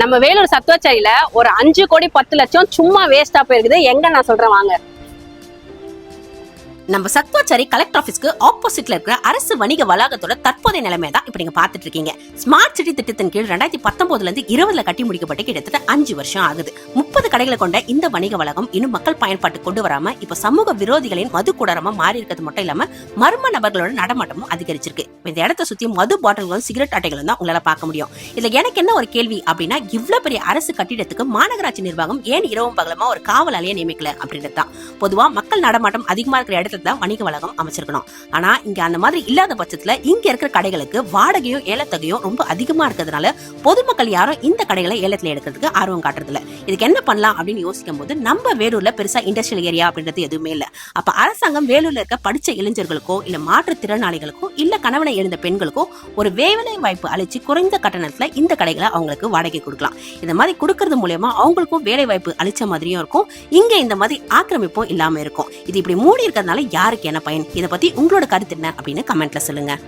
நம்ம வேலூர் சத்துவச்சாரியில ஒரு அஞ்சு கோடி பத்து லட்சம் சும்மா வேஸ்டா போயிருக்குது. எங்க நான் சொல்றேன் வாங்க. நம்ம சத்வாச்சாரி கலெக்டர் ஆபீஸ்க்கு ஆப்போசிட்ல இருக்கிற அரசு வணிக வளாகத்தோட தற்போதைய நிலைமை தான் இப்ப நீங்க பாத்துட்டு இருக்கீங்க. ஸ்மார்ட் சிட்டி திட்டத்தின் கீழ் ரெண்டாயிரத்தி பத்தொன்பதுல இருந்து இருபதுல கட்டி முடிக்கப்பட்டு கிட்டத்தட்ட அஞ்சு வருஷம் ஆகுது. முப்பது கடைகளை கொண்ட இந்த வணிக வளாகம் இன்னும் மக்கள் பயன்பாட்டு கொண்டு வராம இப்ப சமூக விரோதிகளின் மது கூடாரமா மாறி இருக்கிறது மட்டும் இல்லாம மர்ம நபர்களோட நடமாட்டமும் அதிகரிச்சிருக்கு. இந்த இடத்த சுத்தி மது பாட்டில்களும் சிகரெட் அட்டைகளும் தான் உங்களால பார்க்க முடியும். இதுல எனக்கு என்ன ஒரு கேள்வி அப்படின்னா இவ்வளவு பெரிய அரசு கட்டிடத்துக்கு மாநகராட்சி நிர்வாகம் ஏன் இரவும் பகலமா ஒரு காவலாளியை நியமிக்கல அப்படின்றது தான் பொதுவா மக்கள் நடமாட்டம் அதிகமா இருக்கிற இடத்துல தான் வணிக வளாகம் அமைச்சிருக்கணும். ஆனா இங்க அந்த மாதிரி இல்லாத பட்சத்துல இங்க இருக்கிற கடைகளுக்கு வாடகையும் ஏலத்தொகையும் ரொம்ப அதிகமா இருக்கிறதுனால பொதுமக்கள் யாரும் இந்த கடைகளை ஏலத்துல எடுக்கிறதுக்கு ஆர்வம் காட்டுறது இல்லை இதுக்கு என்ன பண்ணலாம் அப்படின்னு யோசிக்கும் போது நம்ம வேலூர்ல பெருசா இண்டஸ்ட்ரியல் ஏரியா அப்படின்றது எதுவுமே இல்ல. அப்ப அரசாங்கம் வேலூர்ல இருக்க படிச்ச இளைஞர்களுக்கோ இல்ல மாற்றுத்திறனாளிகளுக்கோ இல்ல கணவனை எழுந்த பெண்களுக்கோ ஒரு வேலை வாய்ப்பு அளிச்சு குறைந்த கட்டணத்துல இந்த கடைகளை அவங்களுக்கு வாடகை கொடுக்கலாம். இந்த மாதிரி கொடுக்கறது மூலயமா அவங்களுக்கும் வேலை வாய்ப்பு அளிச்ச மாதிரியும் இருக்கும். இங்க இந்த மாதிரி ஆக்கிரமிப்பும் இல்லாம இருக்கும். இது இப்படி மூடி இருக்கிறதுனால யாருக்கு என்ன பயன்? இதை பத்தி உங்களோட கருத்து என்ன அப்படின்னு கமெண்ட்ல சொல்லுங்க.